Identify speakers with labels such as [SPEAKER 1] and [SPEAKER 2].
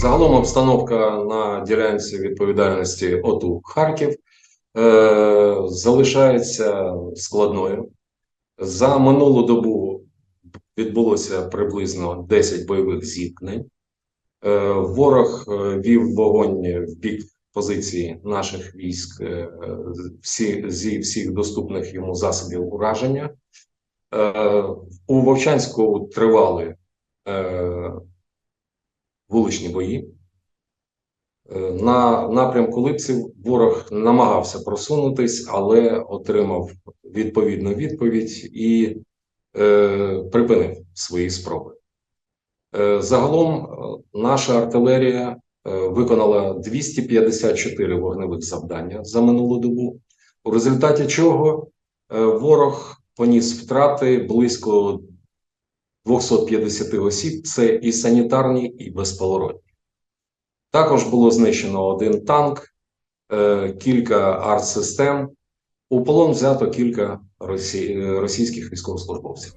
[SPEAKER 1] Загалом обстановка на ділянці відповідальності ОТУ Харків е, залишається складною. За минулу добу відбулося приблизно 10 бойових зіткнень. Е, ворог е, вів вогонь в бік позиції наших військ е, всі, зі всіх доступних йому засобів ураження. Е, у Вовчанську тривали е, вуличні бої. Е, На напрямку Липців ворог намагався просунутись, але отримав відповідну відповідь і е, припинив свої спроби. Е, загалом е, наша артилерія е, виконала 254 вогневих завдання за минулу добу, у результаті чого ворог поніс втрати близько 250 осіб це і санітарні, і безповоротні. Також було знищено один танк, е, кілька артсистем. У полон взято кілька російських військовослужбовців.